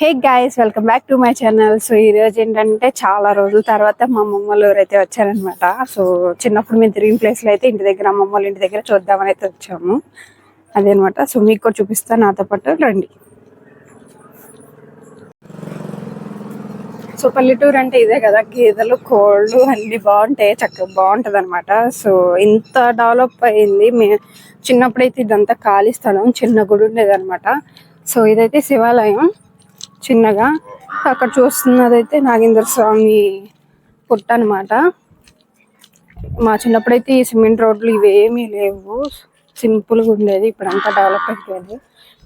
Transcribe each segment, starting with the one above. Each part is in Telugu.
Hey guys welcome back to my channel. So ఈ రోజు ఏంటంటే చాలా రోజుల తర్వాత మా అమ్మమ్మలు ఎవరైతే వచ్చారనమాట సో చిన్నప్పుడు మేము తిరిగిన ప్లేస్లో అయితే ఇంటి దగ్గర అమ్మమ్మ ఇంటి దగ్గర చూద్దామని అయితే వచ్చాము. అదేనమాట. సో మీకు కూడా చూపిస్తాను నాతో పాటు రండి. సో పల్లెటూరు అంటే ఇదే కదా గేదెలు కోళ్ళు అన్ని బాగుంటాయి చక్కగా బాగుంటుంది అనమాట సో ఇంత డెవలప్ అయింది. మే చిన్నప్పుడైతే ఇదంతా ఖాళీ స్థలం చిన్న గుడి ఉండేది అనమాట సో ఇదైతే శివాలయం. చిన్నగా. అక్కడ చూస్తున్నదైతే నాగేంద్ర స్వామి పుట్ట అనమాట మా చిన్నప్పుడైతే ఈ సిమెంట్ రోడ్లు ఇవేమీ లేవు. సింపుల్గా ఉండేది. ఇప్పుడు అంతా డెవలప్ అయిపోయింది.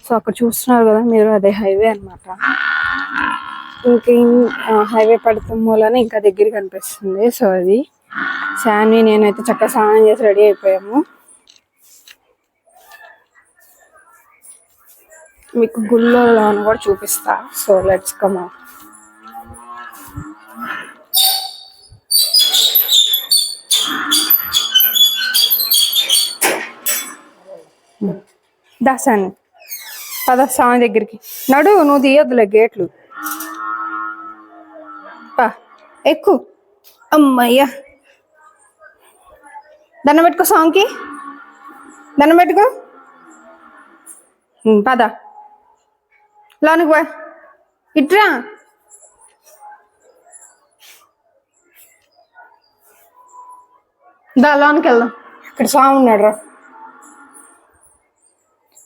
సో అక్కడ చూస్తున్నారు కదా మీరు అదే హైవే అన్నమాట. ఇంకా హైవే పడతాం మూలన ఇంకా దగ్గర కనిపిస్తుంది. సో అది. శాన్వి నేనైతే చక్కగా స్నానం చేసి రెడీ అయిపోయాము. మీకు గుళ్ళో లోన కూడా చూపిస్తా. సో లెట్స్ కమ్ దాసాను పద స్వామి దగ్గరికి. నడు నువ్వు తీయొద్దులే గేట్లు. పా ఎక్కు. అమ్మయ్యా. దండం పెట్టుకో స్వామికి. దండం పెట్టుకో. పద. లోనికి పో ఇట్రా. దా లోనికి వెళ్దాం. ఇక్కడ స్వామి ఉన్నాడు రా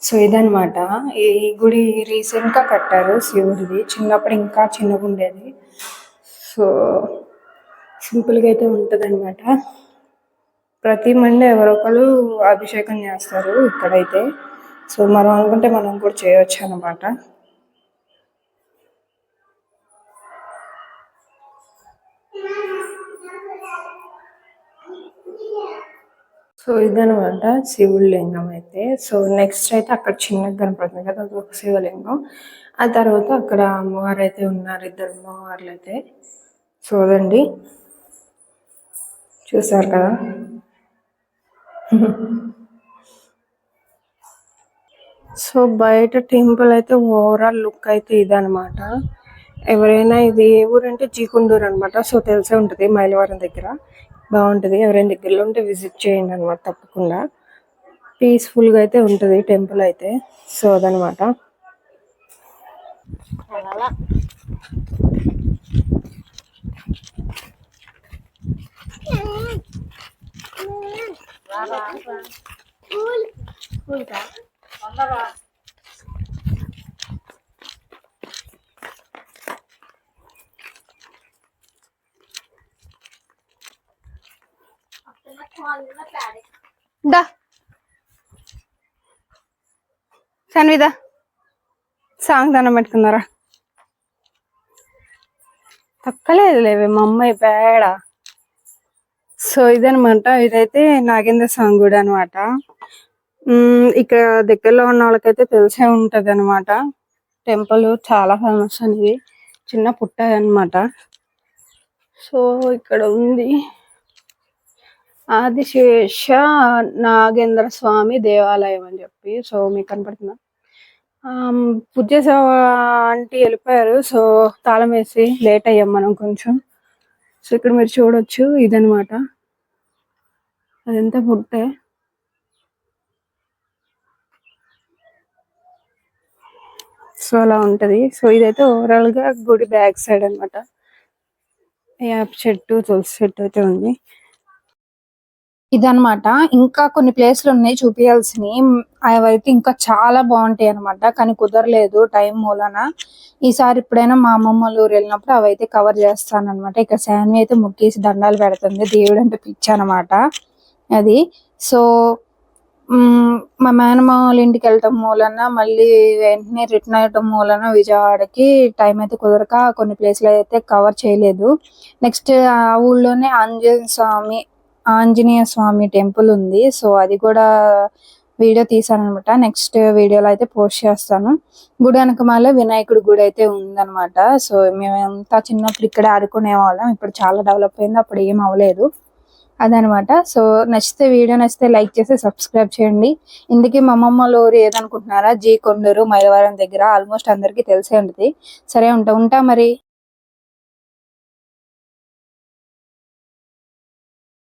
సో ఇదనమాట ఈ గుడి రీసెంట్గా కట్టారు శివుడిది. చిన్నప్పుడు ఇంకా చిన్నగా ఉండేది. సో సింపుల్గా అయితే ఉంటుంది అనమాట ప్రతి మండే ఎవరో ఒకరు అభిషేకం చేస్తారు ఇక్కడైతే. సో మనం అనుకుంటే మనం కూడా చేయొచ్చు అనమాట సో ఇదనమాట శివుడి లింగం అయితే. సో నెక్స్ట్ అయితే అక్కడ చిన్నగా కనపడుతుంది కదా అది ఒక శివలింగం. ఆ తర్వాత అక్కడ అమ్మవారు అయితే ఉన్నారు ఇద్దరు అమ్మవార్లు అయితే చూడండి చూసారు కదా? సో బయట టెంపుల్ అయితే ఓవరాల్ లుక్ అయితే ఇదనమాట ఎవరైనా ఇది ఏ ఊరు అంటే జీకుండూరు అనమాట సో తెలిసే ఉంటుంది మైలవరం దగ్గర. బాగుంటుంది. ఎవరైనా దగ్గరలో ఉంటే విజిట్ చేయండి అనమాట తప్పకుండా. పీస్ఫుల్గా అయితే ఉంటుంది టెంపుల్ అయితే. సో అదనమాట దా. సన్విద సాంగ్ దానం పెట్టుకున్నారా? తక్కలేదు లేవే మా అమ్మాయి పేడ సో ఇదనమాట ఇదైతే నాగేంద్ర సాంగ్ కూడా అనమాట ఇక్కడ దగ్గరలో ఉన్న వాళ్ళకైతే తెలిసే ఉంటది అనమాట టెంపుల్ చాలా ఫేమస్ అనేది చిన్న పుట్ట అన్నమాట. సో ఇక్కడ ఉంది. ఆదిశేష నాగేంద్ర స్వామి దేవాలయం అని చెప్పి సో మీకు కనపడుతుందా? పూజ చేసే వెళ్ళిపోయారు సో తాళం వేసి లేట్ అయ్యాం మనం కొంచెం. సో ఇక్కడ మీరు చూడొచ్చు ఇదనమాట అదంతా పుట్టే సో అలా ఉంటది. సో ఇదైతే ఓవరాల్గా గుడి బ్యాక్ సైడ్ అన్నమాట. యాప్ చెట్టు తులసి చెట్టు అయితే ఉంది. ఇదనమాట ఇంకా కొన్ని ప్లేస్లు ఉన్నాయి చూపించాల్సినవి అవైతే ఇంకా చాలా బాగుంటాయి అన్నమాట. కానీ కుదరలేదు టైం మూలన. ఈసారి ఎప్పుడైనా మా అమ్మమ్మ ఊరు వెళ్ళినప్పుడు అవైతే కవర్ చేస్తాను అనమాట ఇక్కడ శాన్వి అయితే ముక్కేసి దండాలు పెడుతుంది. దేవుడు అంటే పిచ్చి అనమాట అది. సో మా మేనమ్మ వాళ్ళ ఇంటికి వెళ్ళటం మూలన మళ్ళీ వెంటనే రిటర్న్ అయ్యటం మూలన విజయవాడకి టైం అయితే కుదరక కొన్ని ప్లేస్లు అయితే కవర్ చేయలేదు. నెక్స్ట్ ఆ ఊళ్ళోనే ఆంజనేయ స్వామి ఆంజనేయ స్వామి టెంపుల్ ఉంది. సో అది కూడా వీడియో తీసాను అనమాట నెక్స్ట్ వీడియోలో అయితే పోస్ట్ చేస్తాను. గుడి వెనకమాల వినాయకుడి గుడి అయితే ఉందనమాట సో మేమంతా చిన్నప్పుడు ఇక్కడ ఆడుకునే వాళ్ళం ఇప్పుడు చాలా డెవలప్ అయింది. అప్పుడు ఏం అవ్వలేదు. అదనమాట సో నచ్చితే వీడియో నచ్చితే లైక్ చేసి సబ్స్క్రైబ్ చేయండి. ఇందుకే మా అమ్మమ్మ వాళ్ళ ఊరు ఏదనుకుంటున్నారా? జీ కొండూరు మైలవరం దగ్గర ఆల్మోస్ట్ అందరికీ తెలిసే ఉంటుంది. సరే ఉంటా ఉంటా మరి.